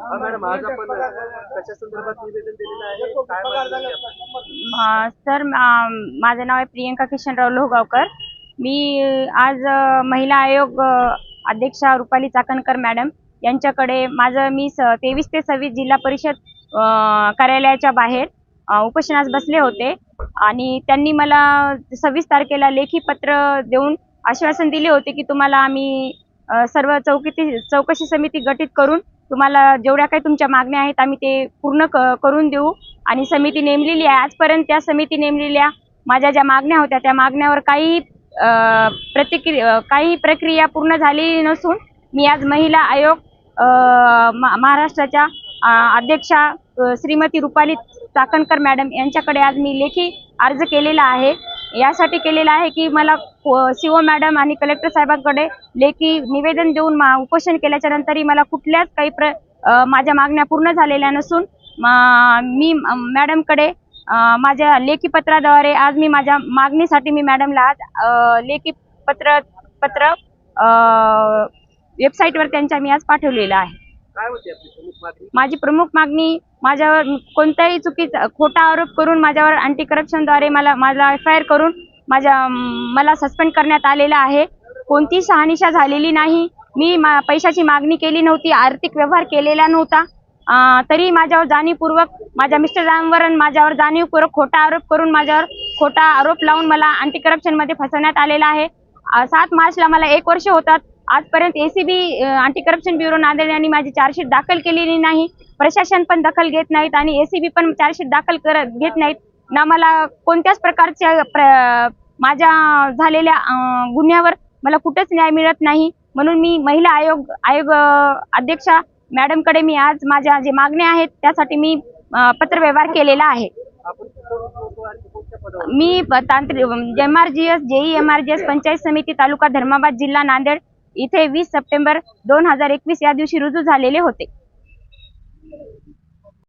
Madam आज आपण कशा संदर्भात निवेदन दिलेलं आहे. काय मागणी आहे आपली? सर माझं नाव आहे प्रियंका किशनराव लोहगावकर. मी आज अ, महिला आयोग अ, अध्यक्षा रुपाली चाकणकर मॅडम यांच्याकडे माझं मी स तेवीस ते सव्वीस जिल्हा परिषद अ, कार्यालयाच्या बाहेर अ, उपोषणास बसले होते. आणि त्यांनी मला सव्वीस तारखेला लेखी पत्र देऊन आश्वासन दिले होते की तुम्हाला आम्ही अ, सर्व चौकटी चौकशी समिती गठीत करून तुम्हाला जेवढ्या काही तुमच्या मागण्या आहेत आम्ही ते पूर्ण क करून देऊ. आणि समिती नेमलेली आहे. आजपर्यंत त्या समिती नेमलेल्या माझ्या ज्या मागण्या होत्या त्या मागण्यावर काही प्रतिक्रिया काही प्रक्रिया पूर्ण झालेली नसून मी आज महिला आयोग महाराष्ट्राच्या अध्यक्षा श्रीमती रुपाली चाकणकर मॅडम यांच्याकडे आज मी लेखी अर्ज केलेला आहे. यासाठी केलेला आहे की मला सीओ मॅडम आणि कलेक्टर साहेबांकडे लेखी निवेदन देऊन मा उपोषण केल्याच्या नंतरही मला कुठल्याच काही प्र माझ्या मागण्या पूर्ण झालेल्या नसून मा- मी मॅडमकडे माझ्या लेखी पत्राद्वारे आज मी माझ्या मागणीसाठी मी मॅडमला आज लेखी पत्र पत्र वेबसाईटवर त्यांच्या मी आज पाठवलेलं आहे. माझी प्रमुख मागणी माझ्यावर कोणत्याही चुकीचा खोटा आरोप करून माझ्यावर अँटी करप्शनद्वारे मला माझा एफ आय आर करून माझ्या मला सस्पेंड करण्यात आलेलं आहे. कोणती शहानिशा झालेली नाही. मी मा पैशाची मागणी केली नव्हती आर्थिक व्यवहार केलेला नव्हता. तरी माझ्यावर जाणीवपूर्वक माझ्या मिस्टरांवर आणि माझ्यावर जाणीवपूर्वक खोटा आरोप करून माझ्यावर खोटा आरोप लावून मला अँटी करप्शनमध्ये फसवण्यात आलेला आहे. सात मार्चला मला एक वर्ष होतात. आजपर्यंत ACB anti corruption bureau Nanded यांनी माझी चार्जशीट दाखल केलेली नाही. प्रशासन पण दखल घेत नाहीत आणि एसीबी पण चार्जशीट दाखल करत घेत नाहीत. ना मला कोणत्याच प्रकारच्या प्र माझ्या झालेल्या गुन्ह्यावर मला कुठेच न्याय मिळत नाही. म्हणून मी महिला आयोग आयोग अध्यक्षा मॅडमकडे मी आज माझ्या जे मागण्या आहेत त्यासाठी मी पत्रव्यवहार केलेला आहे. मी प- तांत्रिक M R G S JE M R G S panchayat samiti taluka Dharmabad जिल्हा नांदेड इथे वीस सप्टेंबर दोन हजार एकवीस या दिवशी रुजू झालेले होते.